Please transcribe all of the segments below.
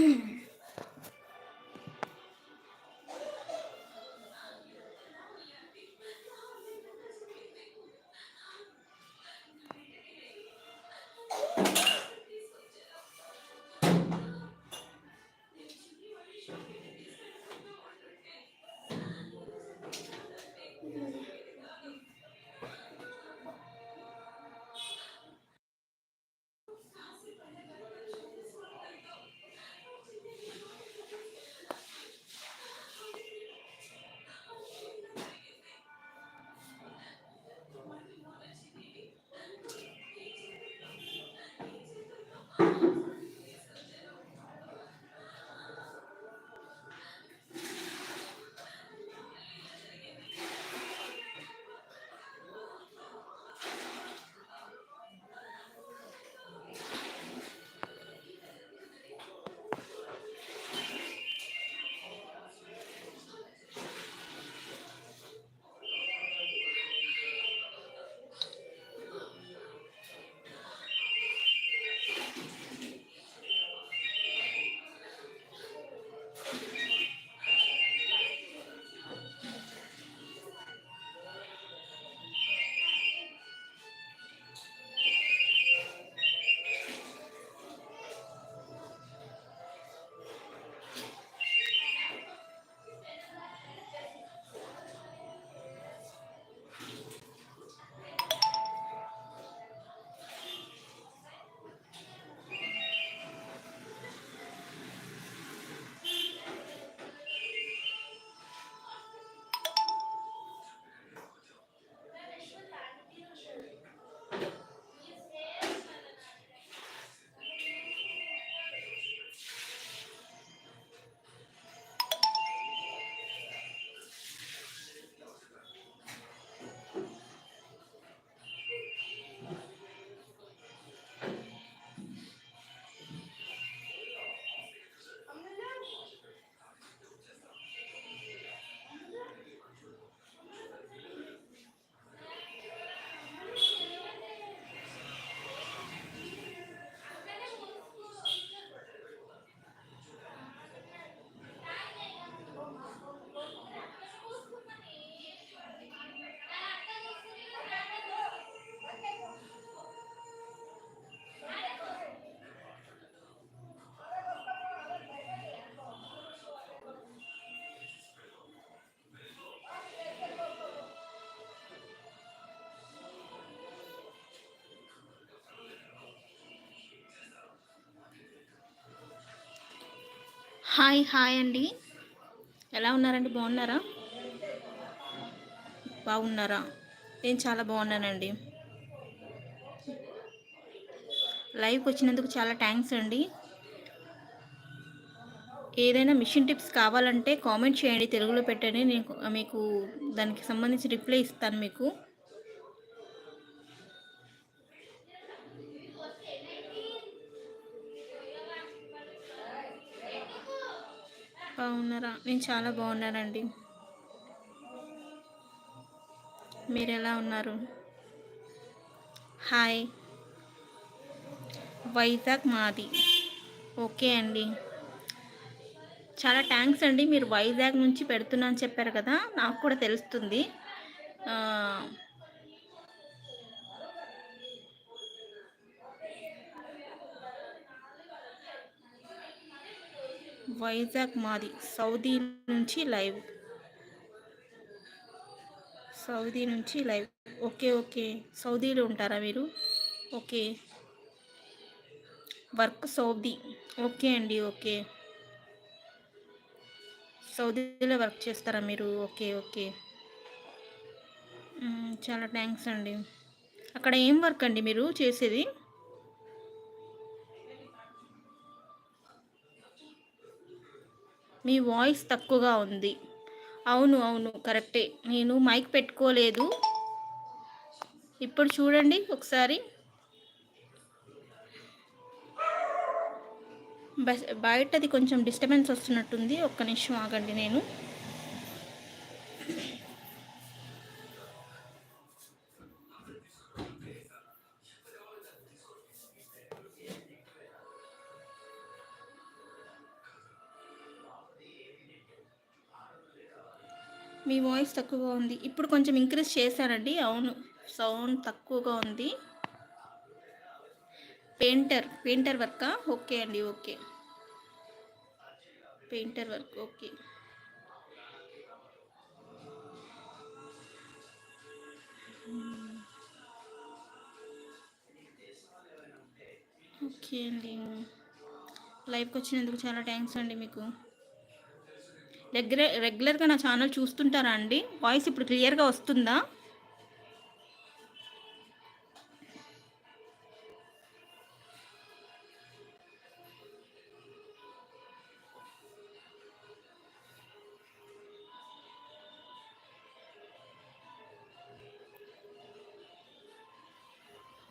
mm hi hi అండి. ఎలా ఉన్నారండి? బాగున్నారా? బాగున్నారా? నేను చాలా బాగున్నానండి. లైవ్కి వచ్చినందుకు చాలా థ్యాంక్స్ అండి. ఏదైనా మిషన్ టిప్స్ కావాలంటే కామెంట్ చేయండి తెలుగులో పెట్టండి. నేను మీకు దానికి సంబంధించి రిప్లై ఇస్తాను మీకు. నేను చాలా బాగున్నానండి. మీరు ఎలా ఉన్నారు? హాయ్. వైజాగ్ మాది. ఓకే అండి. చాలా థ్యాంక్స్ అండి. మీరు వైజాగ్ నుంచి పెడుతున్నా అని చెప్పారు కదా నాకు కూడా తెలుస్తుంది. వైజాగ్ మాది. సౌదీ నుంచి లైవ్. సౌదీ నుంచి లైవ్. Okay okay. సౌదీలో ఉంటారా మీరు? ఓకే. Work Saudi. ఓకే అండి ఓకే. సౌదీలో వర్క్ చేస్తారా మీరు? Okay okay. చాలా థ్యాంక్స్ అండి. అక్కడ ఏం వర్క్ అండి మీరు చేసేది? మీ వాయిస్ తక్కువగా ఉంది. అవును అవును కరెక్టే. నేను మైక్ పెట్టుకోలేదు. ఇప్పుడు చూడండి ఒకసారి. బయటది కొంచెం డిస్టర్బెన్స్ వస్తున్నట్టుంది. ఒక్క నిమిషం ఆగండి నేను. మీ వాయిస్ తక్కువగా ఉంది. ఇప్పుడు కొంచెం ఇంక్రీజ్ చేశారండి. అవును సౌండ్ తక్కువగా ఉంది. పెయింటర్ పెయింటర్ వర్కా ఓకే అండి okay painter work okay okay అండి. లైవ్కి వచ్చినందుకు చాలా థ్యాంక్స్ అండి మీకు. రెగ్యులర్ రెగ్యులర్గా నా ఛానల్ చూస్తుంటారా అండి? వాయిస్ ఇప్పుడు క్లియర్గా వస్తుందా?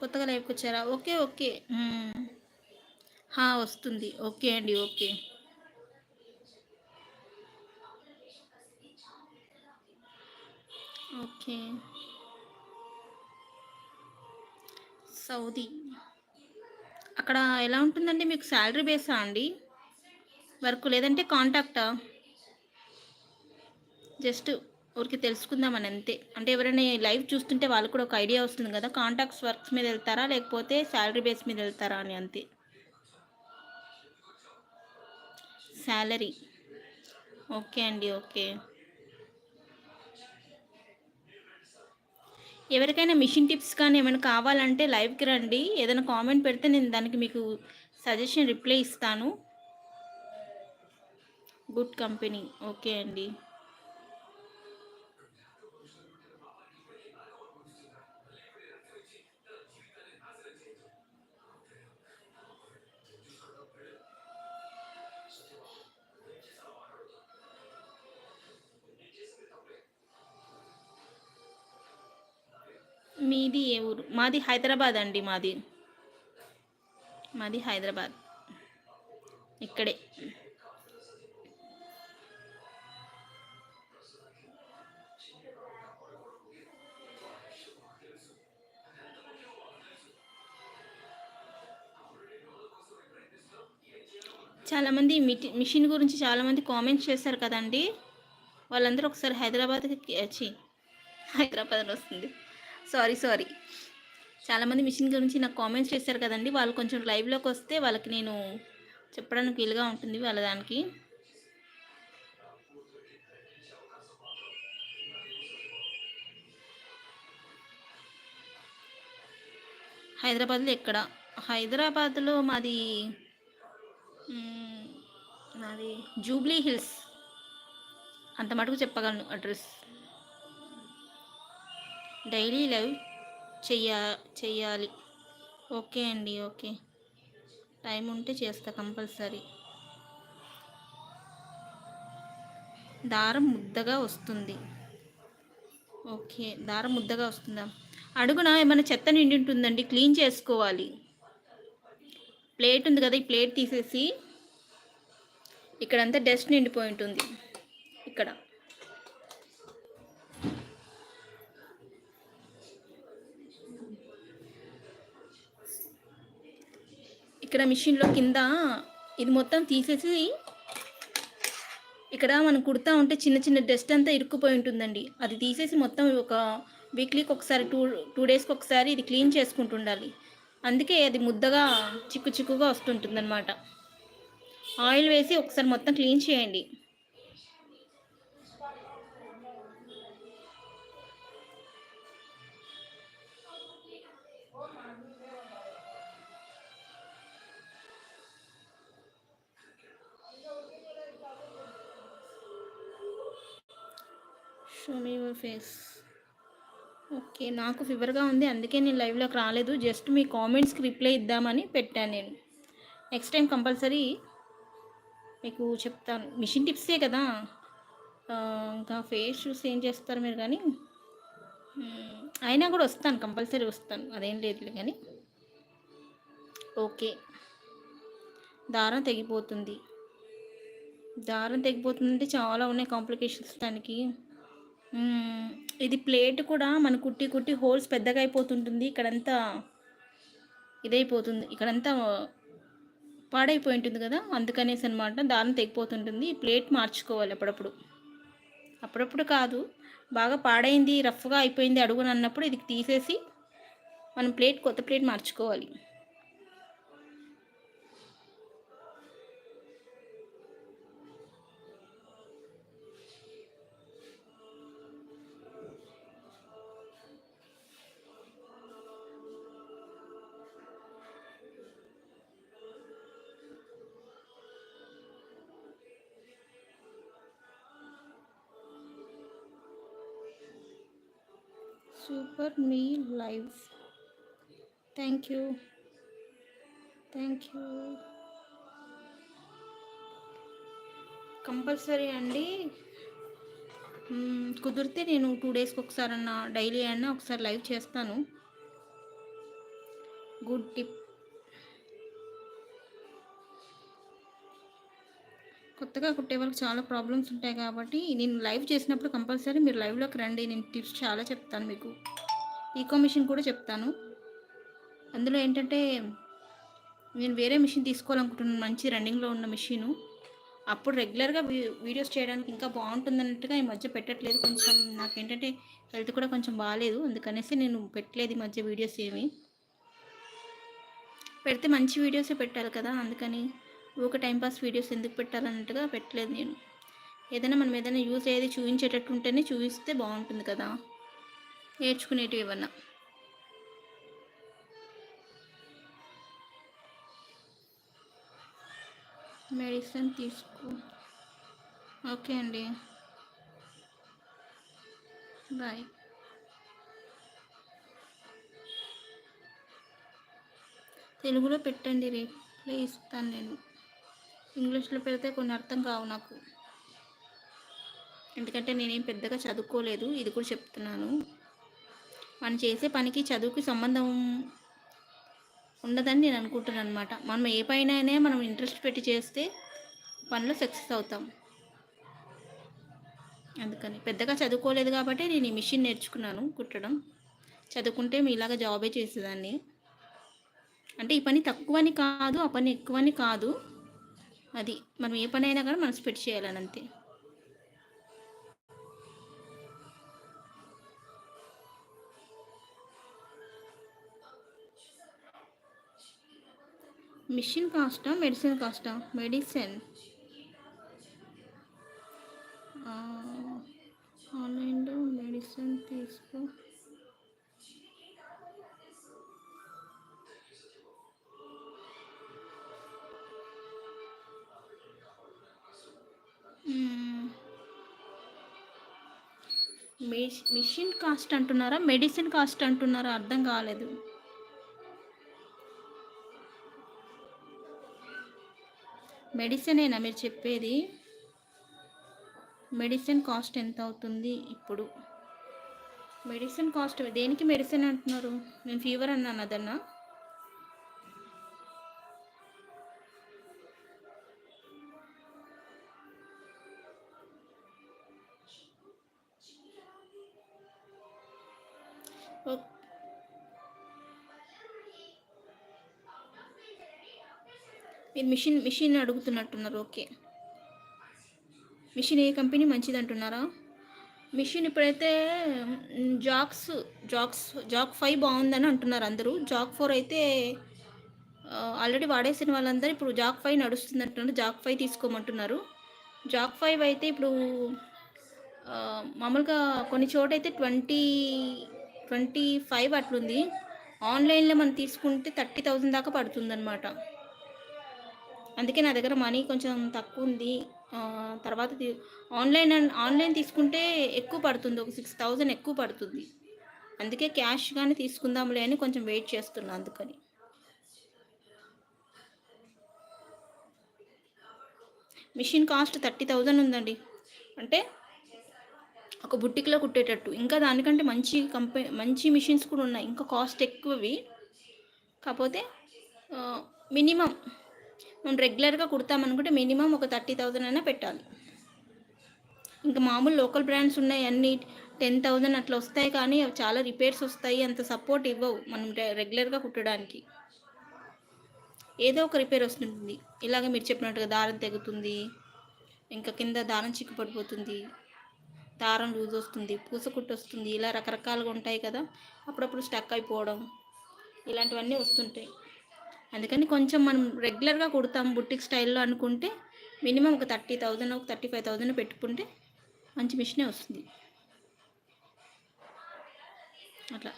కొత్తగా లైవ్కి వచ్చారా? Okay okay. వస్తుంది. ఓకే అండి ఓకే. ఓకే సౌదీ అక్కడ ఎలా ఉంటుందండి మీకు శాలరీ బేసా అండి? వర్క్ లేదంటే కాంటాక్టా జస్ట్ ఊరికి తెలుసుకుందామని అంతే. అంటే ఎవరైనా లైవ్ చూస్తుంటే వాళ్ళు కూడా ఒక ఐడియా వస్తుంది కదా? కాంటాక్ట్స్ వర్క్స్ మీద వెళ్తారా? లేకపోతే శాలరీ బేస్ మీద వెళ్తారా అని అంతే. శాలరీ ఓకే అండి ఓకే ఎవరికైనా మిషన్ టిప్స్ కానీ ఏమైనా కావాలంటే లైవ్కి రండి. ఏదైనా కామెంట్ పెడితే నేను దానికి మీకు సజెషన్ రిప్లై ఇస్తాను. Good company. ఓకే అండి. మీది ఏ ఊరు? మాది హైదరాబాద్ అండి మాది. మాది హైదరాబాద్. ఇక్కడే. చాలామంది మిటి మిషన్ గురించి చాలామంది కామెంట్స్ చేశారు కదండి. వాళ్ళందరూ ఒకసారి హైదరాబాద్కి వచ్చి హైదరాబాద్ వస్తుంది. Sorry sorry. చాలామంది మిషన్ గురించి నాకు కామెంట్స్ చేశారు కదండి. వాళ్ళు కొంచెం లైవ్లోకి వస్తే వాళ్ళకి నేను చెప్పడానికి వీలుగా ఉంటుంది వాళ్ళ దానికి. హైదరాబాద్లో ఎక్కడ? హైదరాబాద్లో మాది మాది జూబ్లీ హిల్స్. అంత మటుకు చెప్పగలను అడ్రస్. డైలీ లైవ్ చెయ్య చెయ్యాలి. ఓకే అండి ఓకే. టైం ఉంటే చేస్తా కంపల్సరీ. దారం ముద్దగా వస్తుంది. ఓకే దారం ముద్దగా వస్తుందా? అడుగున ఏమైనా చెత్త నిండి ఉంటుందండి క్లీన్ చేసుకోవాలి. ప్లేట్ ఉంది కదా ఈ ప్లేట్ తీసేసి ఇక్కడంతా డస్ట్ నిండిపోయి ఉంటుంది. ఇక్కడ. ఇక్కడ మిషన్లో కింద ఇది మొత్తం తీసేసి ఇక్కడ మనం కుడతా ఉంటే చిన్న చిన్న డస్ట్ అంతా ఇరుక్కుపోయి ఉంటుందండి. అది తీసేసి మొత్తం ఒక వీక్లీకి ఒకసారి టూ టూ డేస్కి ఒకసారి ఇది క్లీన్ చేసుకుంటుండాలి. అందుకే అది ముద్దగా చిక్కు చిక్కుగా వస్తుంటుందన్నమాట. ఆయిల్ వేసి ఒకసారి మొత్తం క్లీన్ చేయండి. Show me your face. Okay నాకు ఫీవర్గా ఉంది అందుకే నేను లైవ్లోకి రాలేదు. జస్ట్ మీ కామెంట్స్కి రిప్లై ఇద్దామని పెట్టాను నేను. నెక్స్ట్ టైం కంపల్సరీ మీకు చెప్తాను. మిషన్ టిప్సే కదా? ఇంకా ఫేస్ చూసి ఏం చేస్తారు మీరు కానీ? అయినా కూడా వస్తాను కంపల్సరీ వస్తాను. అదేం లేదు కానీ. ఓకే. దారం తెగిపోతుంది. దారం తెగిపోతుందంటే చాలా ఉన్నాయి కాంప్లికేషన్స్ దానికి. ఇది ప్లేట్ కూడా మన కుట్టి కుట్టి హోల్స్ పెద్దగా అయిపోతుంటుంది. ఇక్కడంతా ఇదైపోతుంది. ఇక్కడంతా పాడైపోయి ఉంటుంది కదా? అందుకనేసి అనమాట దారం తెగిపోతుంటుంది. ప్లేట్ మార్చుకోవాలి అప్పుడప్పుడు. అప్పుడప్పుడు కాదు. బాగా పాడైంది రఫ్గా అయిపోయింది అడుగునన్నప్పుడు ఇది తీసేసి మనం ప్లేట్ కొత్త ప్లేట్ మార్చుకోవాలి. Super me live thank you thank you compulsory అండి. కుదిరితే నేను టూ డేస్కి ఒకసారి అన్న డైలీ అయినా ఒకసారి లైవ్ చేస్తాను. Good tip. కొత్తగా కుట్టే వాళ్ళకి చాలా ప్రాబ్లమ్స్ ఉంటాయి కాబట్టి నేను లైవ్ చేసినప్పుడు కంపల్సరీ మీరు లైవ్లోకి రండి. నేను టిప్స్ చాలా చెప్తాను మీకు. ఈకో మిషన్ కూడా చెప్తాను. అందులో ఏంటంటే నేను వేరే మిషన్ తీసుకోవాలనుకుంటున్నాను. మంచి రన్నింగ్లో ఉన్న మిషను. అప్పుడు రెగ్యులర్గా వీ- వీడియోస్ చేయడానికి ఇంకా బాగుంటుంది అన్నట్టుగా ఈ మధ్య పెట్టట్లేదు. కొంచెం నాకేంటంటే హెల్త్ కూడా కొంచెం బాగాలేదు అందుకనేసి నేను పెట్టలేదు ఈ మధ్య వీడియోస్ ఏమి. పెడితే మంచి వీడియోసే పెట్టాలి కదా. అందుకని ఒక టైంపాస్ వీడియోస్ ఎందుకు పెట్టాలన్నట్టుగా పెట్టలేదు నేను. ఏదైనా మనం ఏదైనా యూజ్ అయ్యేది చూపించేటట్టు ఉంటేనే చూపిస్తే బాగుంటుంది కదా. నేర్చుకునేటివి ఏమన్నా మెడిసిన్ తీసుకో. ఓకే అండి. బాయ్. తెలుగులో పెట్టండి రిప్లై ఇస్తాను నేను. ఇంగ్లీష్లో పెడితే కొన్ని అర్థం కావు నాకు. ఎందుకంటే నేనేం పెద్దగా చదువుకోలేదు ఇది కూడా చెప్తున్నాను. మనం చేసే పనికి చదువుకి సంబంధం ఉండదని నేను అనుకుంటున్నాను అనమాట మనం ఏ పైన మనం ఇంట్రెస్ట్ పెట్టి చేస్తే పనిలో సక్సెస్ అవుతాం. అందుకని పెద్దగా చదువుకోలేదు కాబట్టి నేను ఈ మిషన్ నేర్చుకున్నాను కుట్టడం. చదువుకుంటే మీలాగా జాబే చేసేదాన్ని. అంటే ఈ పని తక్కువని కాదు ఆ పని ఎక్కువని కాదు. అది మనం ఏ పని అయినా కానీ మనసు పెట్టి చేయాలని అంతే. మిషన్ కాస్టా మెడిసిన్ కాస్టా మెడిసిన్? మిషన్ కాస్ట్ అంటున్నారా? మెడిసిన్ కాస్ట్ అంటున్నారా? అర్థం కాలేదు. మెడిసినేనా మీరు చెప్పేది? మెడిసిన్ కాస్ట్ ఎంత అవుతుంది ఇప్పుడు? మెడిసిన్ కాస్ట్ దేనికి మెడిసిన్ అంటున్నారు? నేను ఫీవర్ అన్నాను అదన్నా. మీరు మిషన్ మిషన్ అడుగుతున్నట్టున్నారు ఓకే. మిషన్ ఏ కంపెనీ మంచిది అంటున్నారా మిషన్ ఇప్పుడైతే జాక్స్ జాక్స్ జాక్ ఫైవ్ బాగుందని అంటున్నారు అందరూ. జాక్ ఫోర్ అయితే ఆల్రెడీ వాడేసిన వాళ్ళందరూ ఇప్పుడు జాక్ ఫైవ్ నడుస్తుంది అంటున్నారు జాక్ ఫైవ్ తీసుకోమంటున్నారు. జాక్ ఫైవ్ అయితే ఇప్పుడు మామూలుగా కొన్ని చోట అయితే ట్వంటీ ట్వంటీ ఫైవ్ అట్లుంది. ఆన్లైన్లో మనం తీసుకుంటే థర్టీ థౌజండ్ దాకా పడుతుందన్నమాట. అందుకే నా దగ్గర మనీ కొంచెం తక్కువ ఉంది. తర్వాత ఆన్లైన్ ఆన్లైన్ తీసుకుంటే ఎక్కువ పడుతుంది. ఒక సిక్స్ థౌజండ్ ఎక్కువ పడుతుంది. అందుకే క్యాష్ కానీ తీసుకుందాంలే అని కొంచెం వెయిట్ చేస్తున్నా అందుకని. మిషన్ కాస్ట్ థర్టీ థౌజండ్ ఉందండి. అంటే ఒక బుట్టిక్లో కుట్టేటట్టు. ఇంకా దానికంటే మంచి కంపెనీ మంచి మిషన్స్ కూడా ఉన్నాయి. ఇంకా కాస్ట్ ఎక్కువవి. కాకపోతే మినిమం మనం రెగ్యులర్గా కుడతామనుకుంటే మినిమం ఒక థర్టీ థౌజండ్ అయినా పెట్టాలి. ఇంకా మామూలు లోకల్ బ్రాండ్స్ ఉన్నాయి. అన్నీ టెన్ థౌజండ్ అట్లా వస్తాయి కానీ అవి చాలా రిపేర్స్ వస్తాయి. అంత సపోర్ట్ ఇవ్వవు మనం రె- రెగ్యులర్గా కుట్టడానికి. ఏదో ఒక రిపేర్ వస్తుంటుంది. ఇలాగ మీరు చెప్పినట్టుగా దారం తెగుతుంది. ఇంకా కింద దారం చిక్కు పడిపోతుంది దారం లూజ్ వస్తుంది పూసకుట్టు వస్తుంది ఇలా రకరకాలుగా ఉంటాయి కదా అప్పుడప్పుడు స్టక్ అయిపోవడం ఇలాంటివన్నీ వస్తుంటాయి. అందుకని కొంచెం మనం రెగ్యులర్గా కుడతాం బుట్టిక్ స్టైల్లో అనుకుంటే మినిమం ఒక థర్టీ థౌజండ్ ఒక థర్టీ ఫైవ్ థౌజండ్ పెట్టుకుంటే మంచి మిషనే వస్తుంది. అట్లా.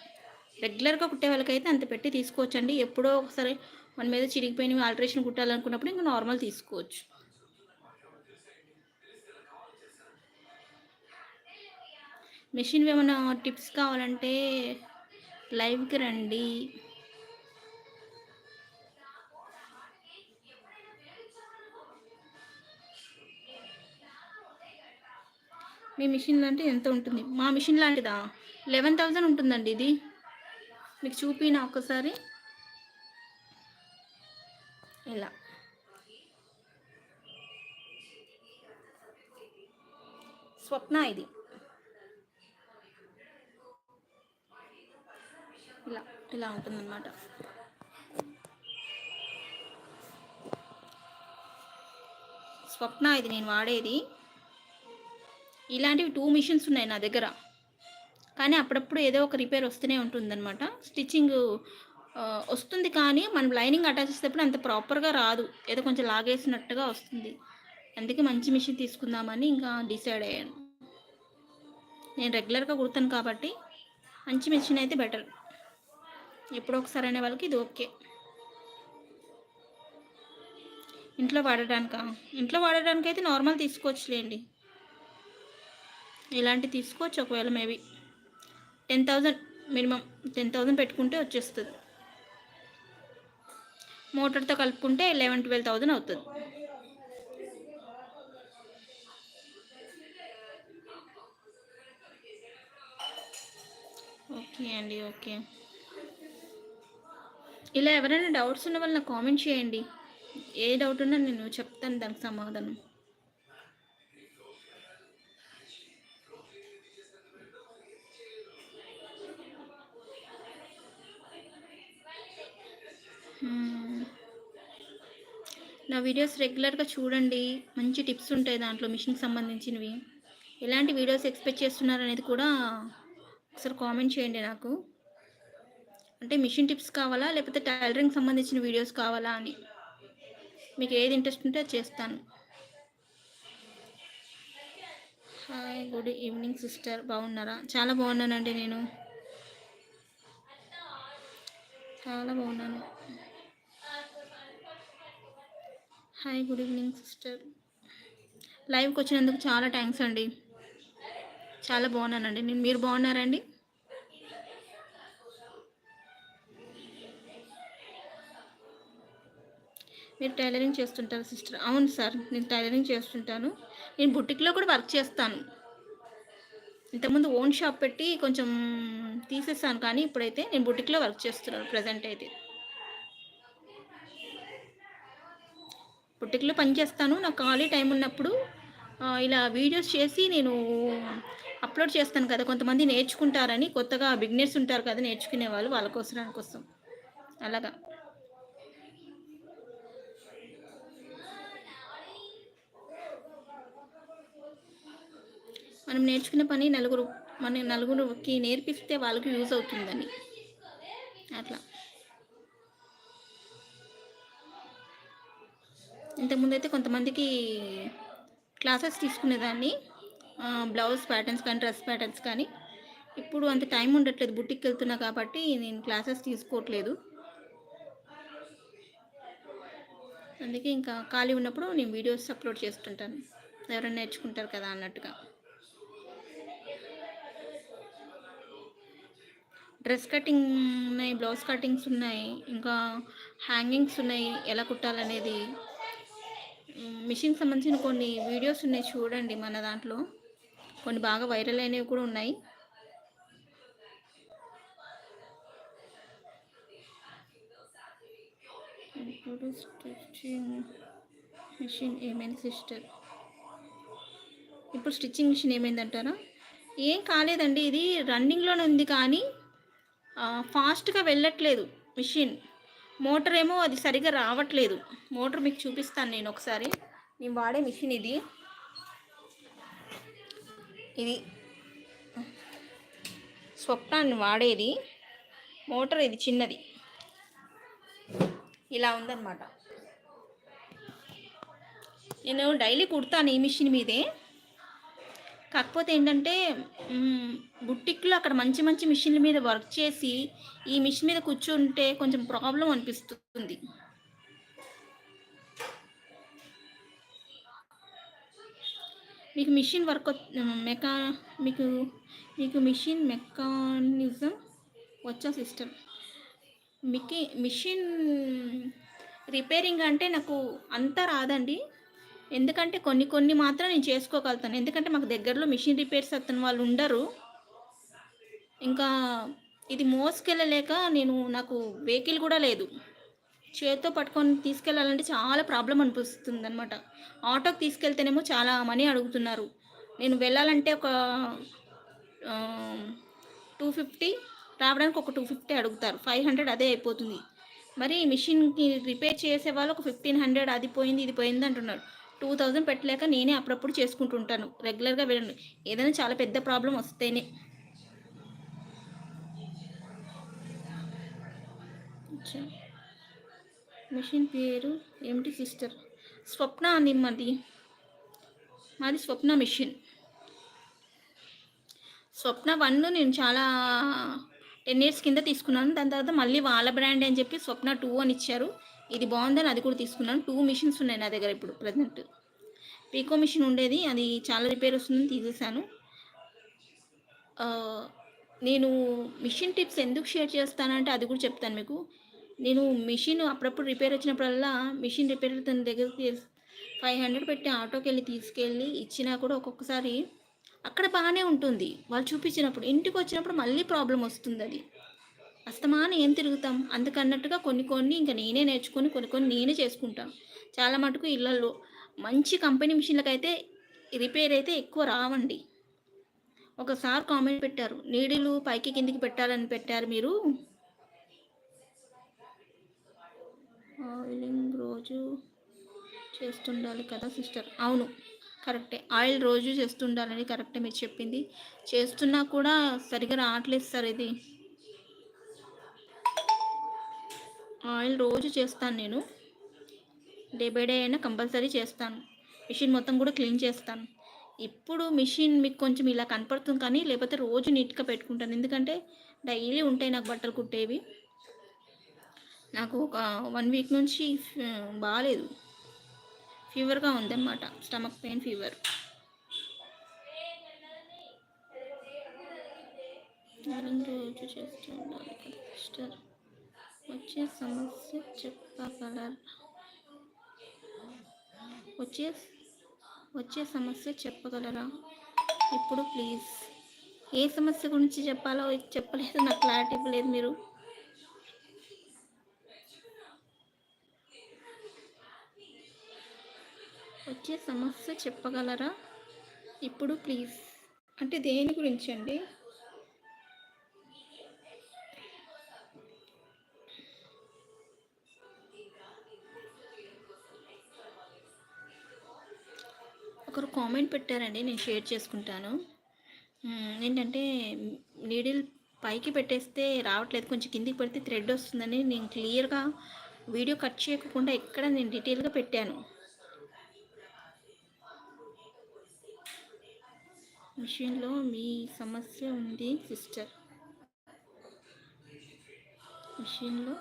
రెగ్యులర్గా కుట్టే వాళ్ళకైతే అంత పెట్టి తీసుకోవచ్చండి. ఎప్పుడో ఒకసారి మన మీద చిరిగిపోయినవి ఆల్టరేషన్ కుట్టాలనుకున్నప్పుడు ఇంకా నార్మల్ తీసుకోవచ్చు. మెషిన్ ఏమైనా టిప్స్ కావాలంటే లైవ్కి రండి. మీ మిషన్ లాంటి ఎంత ఉంటుంది? మా మిషన్ లాంటిదా? లెవెన్ థౌజండ్ ఉంటుందండి ఇది. మీకు చూపిన ఒక్కసారి. ఇలా. స్వప్న ఇది. ఇలా ఇలా ఉంటుందన్నమాట. స్వప్న ఇది నేను వాడేది. ఇలాంటివి టూ మిషన్స్ ఉన్నాయి నా దగ్గర. కానీ అప్పుడప్పుడు ఏదో ఒక రిపేర్ వస్తూనే ఉంటుందన్నమాట. స్టిచ్చింగ్ వస్తుంది కానీ మనం లైనింగ్ అటాచ్ చేసేటప్పుడు అంత ప్రాపర్గా రాదు. ఏదో కొంచెం లాగేసినట్టుగా వస్తుంది. అందుకే మంచి మిషన్ తీసుకుందామని ఇంకా డిసైడ్ అయ్యాను. నేను రెగ్యులర్గా కుడతాను కాబట్టి మంచి మిషన్ అయితే బెటర్ ఎప్పుడో ఒకసారి అనే వాళ్ళకి ఇది ఓకే. ఇంట్లో వాడడానికా? ఇంట్లో వాడడానికి అయితే నార్మల్ తీసుకోవచ్చులేండి. ఇలాంటి తీసుకోవచ్చు ఒకవేళ maybe. Ten thousand minimum ten thousand పెట్టుకుంటే వచ్చేస్తుంది. మోటార్తో కలుపుకుంటే లెవెన్ ట్వెల్వ్ థౌజండ్ అవుతుంది. ఓకే అండి ఓకే. ఇలా ఎవరైనా డౌట్స్ ఉన్న వాళ్ళు నాకు కామెంట్ చేయండి. ఏ డౌట్ ఉన్నా నేను చెప్తాను దానికి సమాధానం. నా వీడియోస్ రెగ్యులర్గా చూడండి. మంచి టిప్స్ ఉంటాయి దాంట్లో మిషన్కి సంబంధించినవి. ఎలాంటి వీడియోస్ ఎక్స్పెక్ట్ చేస్తున్నారు అనేది కూడా ఒకసారి కామెంట్ చేయండి నాకు. అంటే మిషన్ టిప్స్ కావాలా? లేకపోతే టైలరింగ్ సంబంధించిన వీడియోస్ కావాలా అని? మీకు ఏది ఇంట్రెస్ట్ ఉంటే అది చేస్తాను. Hi good evening sister. బాగున్నారా? చాలా బాగున్నానండి నేను. చాలా బాగున్నాను. Hi good evening sister. లైవ్కి వచ్చినందుకు చాలా థ్యాంక్స్ అండి. చాలా బాగున్నానండి. నేను మీరు బాగున్నారండి మీరు టైలరింగ్ చేస్తుంటారు సిస్టర్. అవును సార్ నేను టైలరింగ్ చేస్తుంటాను. నేను బుటిక్లో కూడా వర్క్ చేస్తాను. ఇంతకుముందు ఓన్ షాప్ పెట్టి కొంచెం తీసేసాను కానీ ఇప్పుడైతే నేను బుటిక్లో వర్క్ చేస్తున్నాను ప్రజెంట్ అయితే. బుటిక్లో పని చేస్తాను. నాకు ఖాళీ టైం ఉన్నప్పుడు ఇలా వీడియోస్ చేసి నేను అప్లోడ్ చేస్తాను కదా. కొంతమంది నేర్చుకుంటారని కొత్తగా బిగినర్స్ ఉంటారు కదా నేర్చుకునే వాళ్ళు వాళ్ళ కోసం కోసం అలాగా. మనం నేర్చుకునే పని నలుగురు మన నలుగురికి నేర్పిస్తే వాళ్ళకి యూజ్ అవుతుందని. అట్లా. ఇంతకుముందు అయితే కొంతమందికి క్లాసెస్ తీసుకునేదాన్ని. బ్లౌజ్ ప్యాటర్న్స్ కానీ డ్రెస్ ప్యాటర్న్స్ కానీ. ఇప్పుడు అంత టైం ఉండట్లేదు బుట్టికి వెళ్తున్నా కాబట్టి నేను క్లాసెస్ తీసుకోవట్లేదు. అందుకే ఇంకా ఖాళీ ఉన్నప్పుడు నేను వీడియోస్ అప్లోడ్ చేస్తుంటాను. ఎవరైనా నేర్చుకుంటారు కదా అన్నట్టుగా. డ్రెస్ కటింగ్ ఉన్నాయి బ్లౌజ్ కటింగ్స్ ఉన్నాయి ఇంకా హ్యాంగింగ్స్ ఉన్నాయి ఎలా కుట్టాలనేది. మిషన్ సంబంధించిన కొన్ని వీడియోస్ ఉన్నాయి చూడండి మన దాంట్లో. కొన్ని బాగా వైరల్ అయినవి కూడా ఉన్నాయి. ఇప్పుడు స్టిచ్చింగ్ మిషన్ ఏమైంది సిస్టర్? ఇప్పుడు స్టిచ్చింగ్ మిషన్ ఏమైందంటారా? ఏం కాలేదండి ఇది రన్నింగ్లోనే ఉంది కానీ ఫాస్ట్గా వెళ్ళట్లేదు మిషన్. మోటార్ ఏమో అది సరిగా రావట్లేదు. మోటార్ మీకు చూపిస్తాను నేను ఒకసారి. నేను వాడే మిషన్ ఇది. ఇది. స్వప్నాన్ని వాడేది. మోటార్ ఇది చిన్నది. ఇలా ఉందన్నమాట. నేను డైలీ కుడతాను ఈ మిషన్ మీదే. కాకపోతే ఏంటంటే మ్, బుట్టిక్లో అక్కడ మంచి మంచి మిషన్ల మీద వర్క్ చేసి ఈ మిషన్ మీద కూర్చుంటే కొంచెం ప్రాబ్లం అనిపిస్తుంది. మీకు మిషన్ వర్క్ మెకా మీకు మీకు మిషన్ మెకానిజం వచ్చా సిస్టమ్ మీకు మిషన్ రిపేరింగ్ అంటే నాకు అంతా రాదండి. ఎందుకంటే కొన్ని కొన్ని మాత్రం నేను చేసుకోగలుగుతాను. ఎందుకంటే మాకు దగ్గరలో మిషన్ రిపేర్స్ అతను వాళ్ళు ఉండరు. ఇంకా ఇది మోసుకెళ్ళలేక నేను నాకు వెహికల్ కూడా లేదు. చేతితో పట్టుకొని తీసుకెళ్ళాలంటే చాలా ప్రాబ్లం అనిపిస్తుంది అనమాట ఆటోకి తీసుకెళ్తేనేమో చాలా మనీ అడుగుతున్నారు. నేను వెళ్ళాలంటే ఒక టూ ఫిఫ్టీ రావడానికి ఒక టూ ఫిఫ్టీ అడుగుతారు. ఫైవ్ హండ్రెడ్ అదే అయిపోతుంది. మరి మిషన్కి రిపేర్ చేసే వాళ్ళు ఒక ఫిఫ్టీన్ హండ్రెడ్ అది పోయింది ఇది పోయింది అంటున్నారు. టూ థౌజండ్ పెట్టలేక నేనే అప్పుడప్పుడు చేసుకుంటుంటాను. రెగ్యులర్గా వెళ్ళండి ఏదైనా చాలా పెద్ద ప్రాబ్లం వస్తేనే. మిషన్ పేరు ఏమిటి సిస్టర్? స్వప్న అని మాది. మాది స్వప్న మిషన్. స్వప్న వన్ నేను చాలా టెన్ ఇయర్స్ కింద తీసుకున్నాను. దాని తర్వాత మళ్ళీ వాళ్ళ బ్రాండ్ అని చెప్పి స్వప్న టూ అని ఇచ్చారు. ఇది బాగుందని అది కూడా తీసుకున్నాను. టూ మిషన్స్ ఉన్నాయి నా దగ్గర ఇప్పుడు ప్రజెంట్ పీకో మిషన్ ఉండేది. అది చాలా రిపేర్ వస్తుందని తీసేసాను నేను మిషన్ టిప్స్ ఎందుకు షేర్ చేస్తానంటే అది కూడా చెప్తాను మీకు. నేను మిషన్ అప్పుడప్పుడు రిపేర్ వచ్చినప్పుడల్లా మిషన్ రిపేర్ తన దగ్గరికి ఫైవ్ హండ్రెడ్ పెట్టి ఆటోకి వెళ్ళి తీసుకెళ్ళి ఇచ్చినా కూడా ఒక్కొక్కసారి అక్కడ బాగానే ఉంటుంది. వాళ్ళు చూపించినప్పుడు ఇంటికి వచ్చినప్పుడు మళ్ళీ ప్రాబ్లం వస్తుంది అది. అస్తమానం ఏం తిరుగుతాం? అందుకన్నట్టుగా కొన్ని కొన్ని ఇంకా నేనే నేర్చుకొని కొన్ని కొన్ని నేనే చేసుకుంటాను చాలా మటుకు ఇళ్ళల్లో మంచి కంపెనీ మిషన్లకైతే రిపేర్ అయితే ఎక్కువ రావండి. ఒకసారి కామెంట్ పెట్టారు నీడిలు పైకి కిందికి పెట్టాలని పెట్టారు మీరు? ఆయిలింగ్ రోజు చేస్తుండాలి కదా సిస్టర్? అవును కరెక్టే. ఆయిల్ రోజు చేస్తుండాలని కరెక్టే మీరు చెప్పింది. చేస్తున్నా కూడా సరిగా రావట్లేదు సార్ ఇది. ఆయిల్ రోజు చేస్తాను నేను. డే బై డే అయినా కంపల్సరీ చేస్తాను. మిషన్ మొత్తం కూడా క్లీన్ చేస్తాను. ఇప్పుడు మిషన్ మీకు కొంచెం ఇలా కనపడుతుంది కానీ లేకపోతే రోజు నీట్గా పెట్టుకుంటాను. ఎందుకంటే డైలీ ఉంటాయి నాకు బట్టలు కుట్టేవి. నాకు ఒక వన్ వీక్ నుంచి ఫీ- బాగాలేదు ఫీవర్గా ఉందన్నమాట. Stomach pain fever. రోజు చేస్తూ ఉండాలి కదా వచ్చే సమస్య చెప్పగలరా? వచ్చే వచ్చే సమస్య చెప్పగలరా? ఇప్పుడు ప్లీజ్ ఏ సమస్య గురించి చెప్పాలో చెప్పలేదు నాకు క్లారిటీ ఇవ్వలేదు మీరు. వచ్చే సమస్య చెప్పగలరా? ఇప్పుడు ప్లీజ్ అంటే దేని గురించి అండి? కామెంట్ పెట్టారండి నేను షేర్ చేసుకుంటాను. ఏంటంటే నీడిల్ పైకి పెట్టేస్తే రావట్లేదు కొంచెం కిందికి పెడితే థ్రెడ్ వస్తుందని నేను క్లియర్గా వీడియో కట్ చేయకుండా ఎక్కడ నేను డీటెయిల్గా పెట్టాను. మిషన్లో మీ సమస్య ఉంది సిస్టర్. మిషన్లో